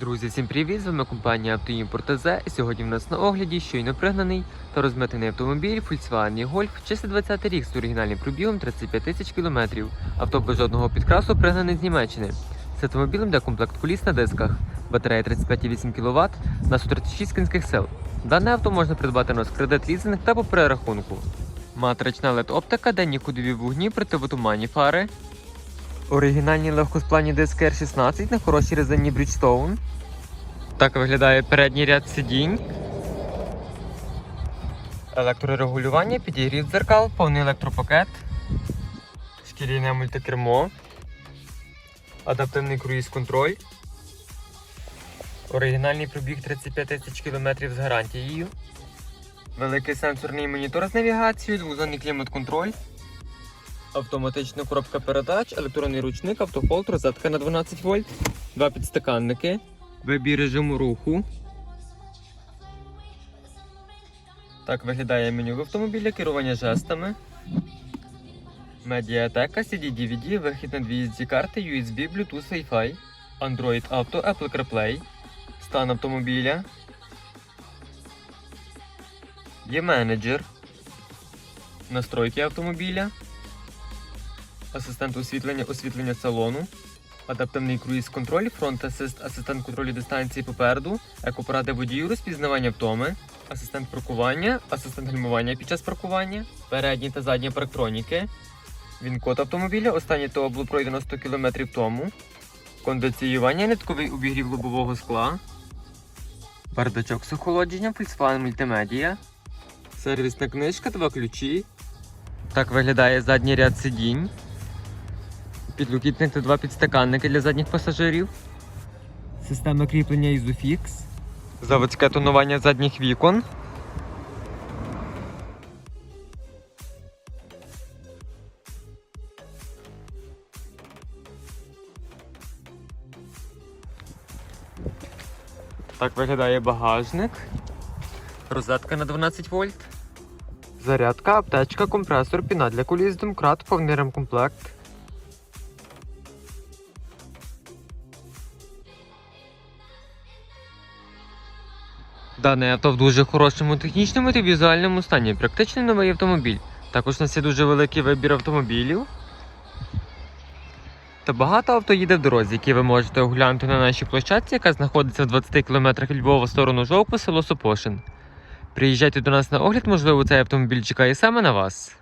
Друзі, всім привіт! З вами компанія Автоімпорт. І сьогодні в нас на огляді щойно пригнаний та розмитений автомобіль Volkswagen Golf 620 рік з оригінальним пробігом 35 тисяч кілометрів. Авто без жодного підкрасу пригнаний з Німеччини. З автомобілем де комплект куліс на дисках, батарея 35,8 кВт на 136 кінських сил. Дане авто можна придбати на кредит лізинг та по перерахунку. Матрична LED оптика, денні ходові вогні, противотуманні фари. Оригінальні легкосплавні диски R16 на хорошій резині Bridgestone. Так виглядає передній ряд сидінь. Електрорегулювання, підігрів дзеркал, повний електропакет, шкіряне мультикермо, адаптивний круїз-контроль. Оригінальний пробіг 35 тисяч кілометрів з гарантією. Великий сенсорний монітор з навігацією, двозонний клімат-контроль. Автоматична коробка передач, електронний ручник, автофолт, розетка на 12 вольт, два підстаканники, вибір режиму руху. Так виглядає меню в автомобілі, керування жестами. Медіатека, CD-DVD, вихід на дві SD карти, USB, Bluetooth, Wi-Fi, Android Auto, Apple CarPlay, стан автомобіля. Є менеджер. Настройки автомобіля асистент освітлення, освітлення салону, адаптивний круїз-контроль, фронт-асист, асистент контролю дистанції попереду, екопоради водію, розпізнавання втоми, асистент паркування, асистент гальмування під час паркування, передні та задні парктроніки, він-код автомобіля, останнє ТО було пройдено 100 км тому, кондиціювання, нитковий обігрів лобового скла, бардачок з охолодженням, Volkswagen Multimedia, сервісна книжка, два ключі. Так виглядає задній ряд сидінь. Підлокітник та два підстаканники для задніх пасажирів. Система кріплення Isofix. Заводське тонування задніх вікон. Так виглядає багажник. Розетка на 12 вольт. Зарядка, аптечка, компресор, піна для куліс, домкрат, повний ремкомплект. Дане авто в дуже хорошому технічному та візуальному стані. Практичний новий автомобіль. Також у нас є дуже великий вибір автомобілів. Та багато авто їде в дорозі, які ви можете оглянути на нашій площадці, яка знаходиться в 20 км від Львова в сторону Жовку, село Сопошин. Приїжджайте до нас на огляд, можливо, цей автомобіль чекає саме на вас.